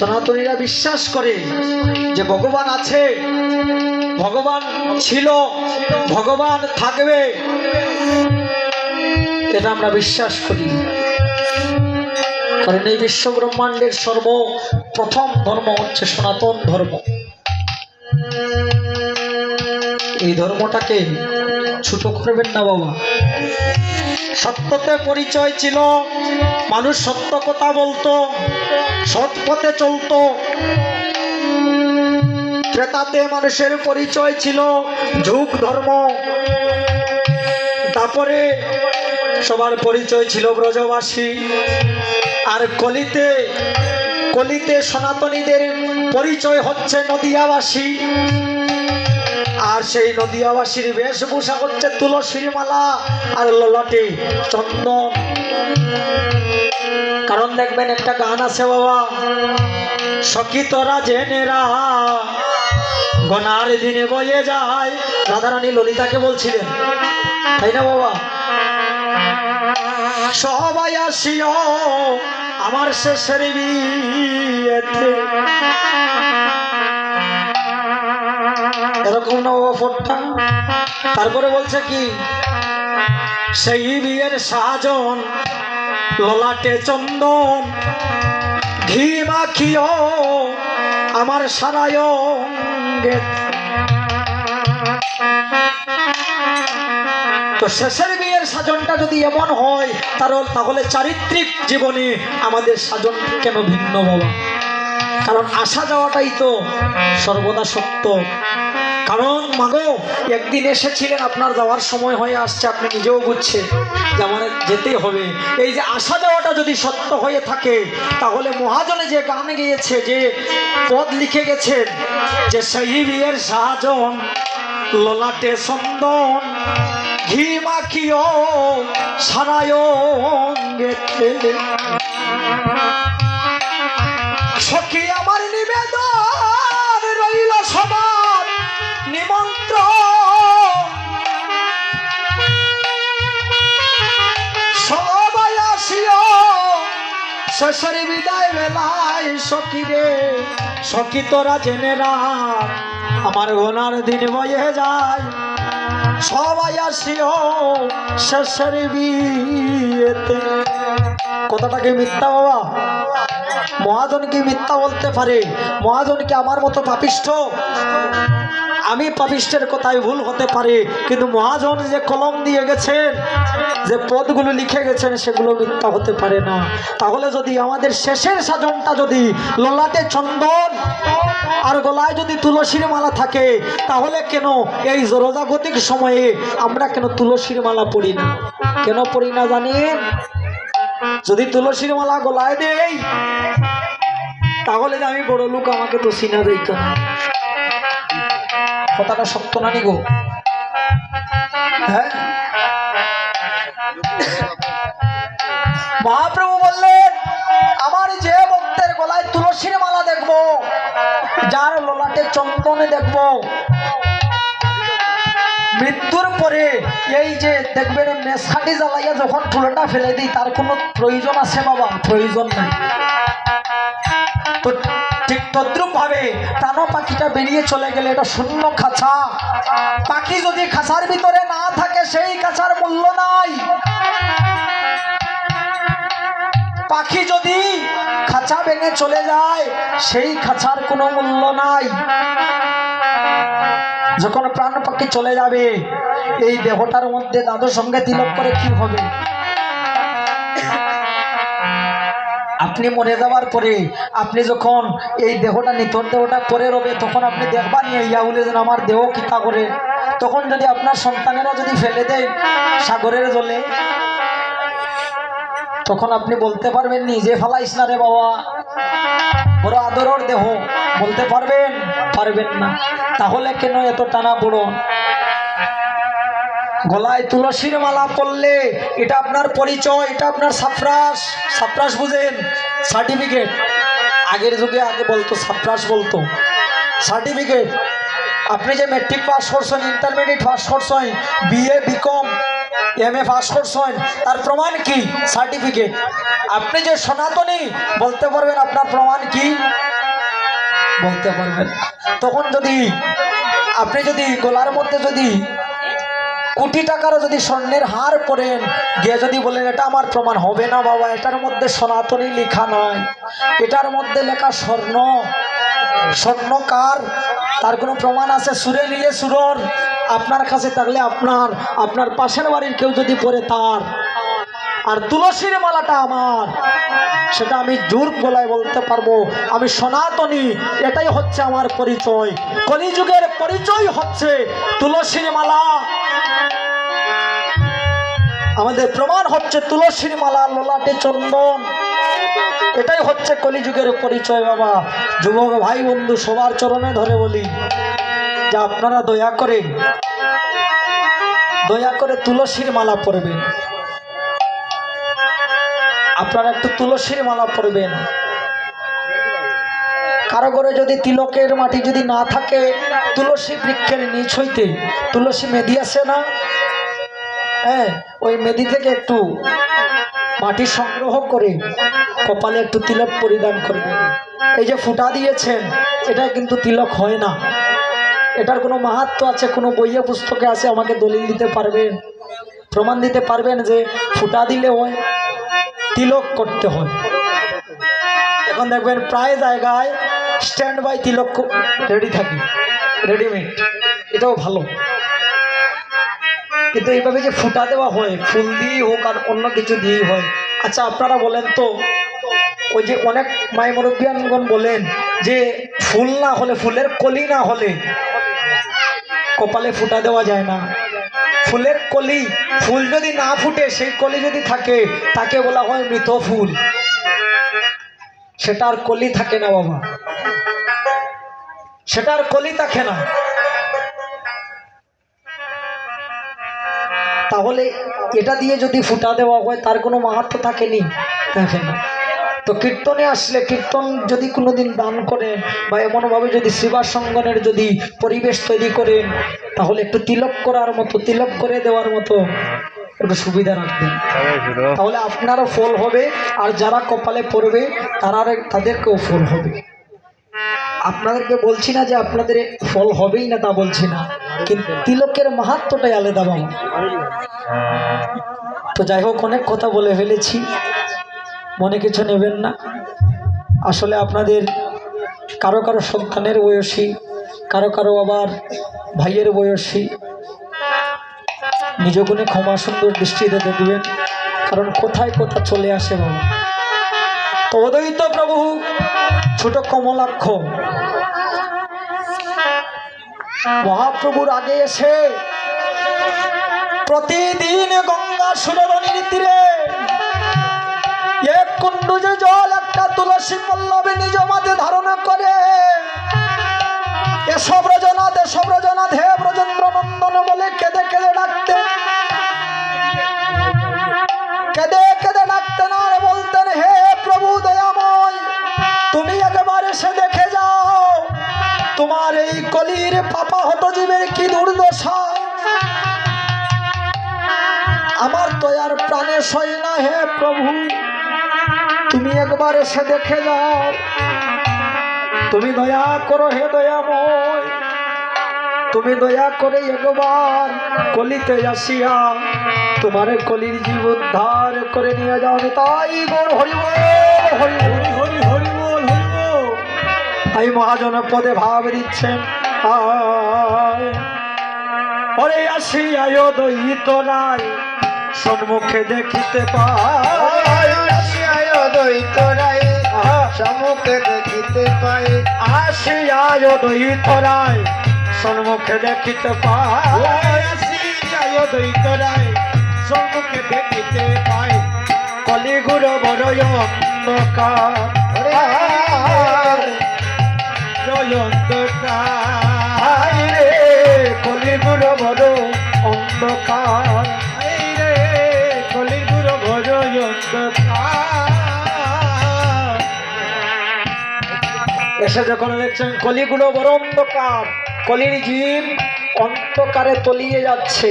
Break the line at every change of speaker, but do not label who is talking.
সনাতনীরা বিশ্বাস করে যে ভগবান আছে, ভগবান ছিল, ভগবান থাকবে। এটা আমরা বিশ্বাস করি। কারণ এই বিশ্ব ব্রহ্মাণ্ডের সর্ব প্রথম ধর্ম হচ্ছে সনাতন ধর্ম। এই ধর্মটাকে ছোট করবেন না বাবা। সত্যতে পরিচয় ছিল, মানুষ সত্য কথা বলতো। সৎ পথে চলতো। ক্রেতাতে মানুষের পরিচয় ছিল, যুগ ধর্ম। তারপরে সবার পরিচয় ছিল ব্রজবাসী। আর কলিতে কলিতে সনাতনীদের পরিচয় হচ্ছে নদিয়াবাসী। আর সেই নদিয়াবাসীর বেশভূষা হচ্ছে তুলসীর মালা আর ললাটে চন্দন। দেখবেন একটা গান আছে বাবা। সখী তোরা জেনেরা গনার দিনে বয়ে যায়। রাধারানী ললিতাকে বলছিলেন, তাই না বাবা? সবাই আসিও আমার শেষের বিয়েতে। এরকম না বাবা ফোনটা? তারপরে বলছে কি, সেই বিয়ের সাজন ললাটে চন্দন, ঘি মাখিও, আমার সারায় তো শেষের বিয়ের সাজনটা যদি এমন হয় তার তাহলে চারিত্রিক জীবনে আমাদের সাজন কেন ভিন্ন বাবা কারণ আসা যাওয়াটাই তো সর্বদা সত্য। কারণ, মাগো, একদিন এসেছিলেন, আপনার যাওয়ার সময় হয়ে আসছে, আপনি নিজেও বুঝছে যে আমার যেতেই হবে এই যে আসা যাওয়াটা যদি সত্য হয়ে থাকে, তাহলে মহাজনে যে গান গেয়েছে, যে পদ লিখে গেছেন, যে সেই সাজন, ললাটে সন্দন ঘি মাখিও, সারায়। সখী আমার নিবেদন শেষের বিদায় বেলায় সখী রে, সখী তোরা জেনে আমার গোনার দিন বয়ে যায়। সবাই আসিও শেষের বিয়েতে। কথাটা কি মিথ্যা বাবা। মহাজন কি মিথ্যা বলতে পারে। মহাজন কি আমার মতো পাপিষ্ঠ। আমি পাপিষ্টের কথাই ভুল হতে পারে, কিন্তু মহাজন যে কলম দিয়ে গেছেন, যে পদগুলো লিখে গেছেন, সেগুলো মিথ্যা হতে পারে না। তাহলে যদি আমাদের শেষের সাজনটা যদি ললাটে চন্দন আর গলায় যদি তুলসীর মালা থাকে, তাহলে কেন এই জরজাগতিক সময়ে আমরা কেন তুলসীর মালা পড়ি না? কেন পড়ি না জানেন? যদি তুলসীর মালা গলায় দেই, তাহলে আমি বড় লোক আমাকে তো সিনা দিত না কথাটা সত্য না নি গো? হ্যাঁ? মহাপ্রভু বললেন, আমার যে ভক্তের গলায় তুলসীর মালা দেখব, যার ললাটে চন্দনে দেখব, মৃত্যুর পরে এই যে দেখবেন মেসাটি জ্বালাইয়া যখন ফুলটা ফেলে দিই, তার কোনো প্রয়োজন আছে বাবা? প্রয়োজন নাই। পাখিটা বেরিয়ে চলে গেলে এটা শূন্য খাঁচা। পাখি যদি খাঁচার ভিতরে না থাকে, সেই খাঁচার মূল্য নাই। পাখি যদি খাঁচা ভেঙে চলে যায়, সেই খাঁচার কোনো মূল্য নাই। যখন প্রাণ পাখি চলে যাবে, এই দেহটার মধ্যে দাদুর সঙ্গে তিলক করে কি হবে? আপনি মরে যাওয়ার পরে, আপনি যখন এই দেহটা নিতর দেহটা পরে রবে, তখন আপনি দেখবা নিয়ে ইয়া বলে যেন আমার দেহ কিতা করে। তখন যদি আপনার সন্তানেরা যদি ফেলে দেয় সাগরের জলে, তখন আপনি বলতে পারবেন, নিজে ফেলাইস না রে বাবা। বড় আদরের দেহ। বলতে পারবেন পারবেন না। তাহলে কেন এত টানা পড়ো গলায় তুলসীর মালা পরলে এটা আপনার পরিচয়, এটা আপনার সাফরাস। সাফরাস বুঝেন, সার্টিফিকেট। আগের যুগে আগে বলতো, সাফরাস বলতো। সার্টিফিকেট। আপনি যে মেট্রিক পাস করছেন ইন্টারমিডিয়েট পাস করছেন BA BCom M A pass করছেন, তার প্রমাণ কি? সার্টিফিকেট। আপনি যে সনাতনী, বলতে পারবেন আপনার প্রমাণ কি? বলতে পারবেন। তখন যদি, আপনি যদি গলার মধ্যে যদি কোটি টাকারও যদি স্বর্ণের হার পরেন গিয়ে যদি বলেন, এটা আমার প্রমাণ হবে না বাবা, এটার মধ্যে সনাতনী লেখা নয় এটার মধ্যে লেখা স্বর্ণ। স্বর্ণকার তার কোনো প্রমাণ আছে? সুরে নিলে সুরর, আপনার কাছে থাকলে আপনার আপনার পাশের বাড়ির কেউ যদি পড়ে তার। আর তুলসীর মালাটা আমার, সেটা আমি জোর গলায় বলতে পারব, আমি সনাতনী, এটাই হচ্ছে আমার পরিচয়। কলিযুগের পরিচয় হচ্ছে তুলসীর মালা। আমাদের প্রমাণ হচ্ছে তুলসীর মালা, লোলাটে চন্দন। এটাই হচ্ছে কলিযুগের পরিচয় বাবা। যুবক ভাই, বন্ধু, সবার চরণে ধরে বলি, যে আপনারা দয়া করে দয়া করে তুলসীর মালা পরবেন। আপনারা একটু তুলসীর মালা পরবেন। কারও ঘরে যদি তিলকের মাটি যদি না থাকে তুলসী বৃক্ষের নিচ হইতে তুলসী মেদি আছে না? হ্যাঁ ওই মেদি থেকে একটু মাটি সংগ্রহ করে কপালে একটু তিলক পরিধান করবেন এই যে ফুটা দিয়েছেন, এটা কিন্তু তিলক হয় না। এটার কোনো মাহাত্ম আছে? কোনো বইয়ে পুস্তকে আছে? আমাকে দলিল দিতে পারবেন? প্রমাণ দিতে পারবেন যে ফুটা দিলে হয়, তিলক করতে হয়। এখন দেখবেন প্রায় জায়গায় স্ট্যান্ড বাই তিলক রেডি থাকে। রেডিমেড এটাও ভালো। কিন্তু এইভাবে যে ফুটা দেওয়া হয়, ফুল দিয়েই হোক আর অন্য কিছু দিয়েই হয় আচ্ছা আপনারা বলেন তো, ওই যে অনেক মাই মুরব্বিয়ানগণ বলেন যে ফুল না হলে, ফুলের কলি না হলে কপালে ফুটা দেওয়া যায় না। ফুলের কলি, ফুল যদি না ফুটে, সেই কলি যদি থাকে, তাকে বলা হয় মৃত ফুল। সেটার কলি থাকে না বাবা। সেটার কলি থাকে না তাহলে এটা দিয়ে যদি ফুটা দেওয়া হয়, তার কোনো মাহাত্ম থাকেনি? থাকে না তো কীর্তনে আসলে কীর্তন যদি কোনোদিন দান করেন বা এমনভাবে যদি শিবাসঙ্গনের যদি পরিবেশ তৈরি করেন, তাহলে একটু তিলক করার মতো, তিলক করে দেওয়ার মতো একটু সুবিধা রাখবেন। তাহলে আপনারও ফল হবে, আর যারা কপালে পড়বে তারা তাদেরকেও ফল হবে। আপনাদেরকে বলছি না যে আপনাদের ফল হবেই না তা বলছি না, কিন্তু তিলকের মাহাত্মটাই আলাদা বাবা তো যাই হোক, অনেক কথা বলে ফেলেছি, মনে কিছু নেবেন না। আসলে আপনাদের কারও কারও সন্তানের বয়সী, কারও কারও আবার ভাইয়ের বয়সী। নিজ গুণে ক্ষমা সুন্দর দৃষ্টিতে দেখবেন, কারণ কোথায় কোথা চলে আসে বাবা তো প্রভু ছোট কমলাক্ষ। মহাপ্রভুর আগে এসে প্রতিদিন গঙ্গা সুরবণীর তীরে এক কুণ্ডুজ জল, একটা তুলসী পল্লবে নিজ মাঝে ধারণা করে। এসব রজনাথ এসব রজনাথ হে ব্রজেন্দ্র এই কলির পাপা কি দুর্দশা? আমার তো আর প্রাণে না হে প্রভু। তুমি একবার এসে দেখে যাও। তুমি দয়া করো হে তুমি দয়া করে একবার কলিতে আসিয়া তোমার কলির জীব উদ্ধার করে নিয়ে যাও। তাই গোর হরিব হরি তাই মহাজন পদে ভাব দিচ্ছেন আয়। ওরে আসি আয় দইত নাই সম্মুখে দেখিতে পাই আহা।
সম্মুখে দেখিতে পাই
আসি আয় দইত নাই সম্মুখে দেখিতে পাই
সম্মুখে দেখিতে পাই
কলিগুর বড় অন্ধকার আই রে কলিগুর বড় অন্ধকার এসে যখন দেখছেন কলিগুলো বড় অন্ধকার, কলির জীব অন্ধকারে তলিয়ে যাচ্ছে।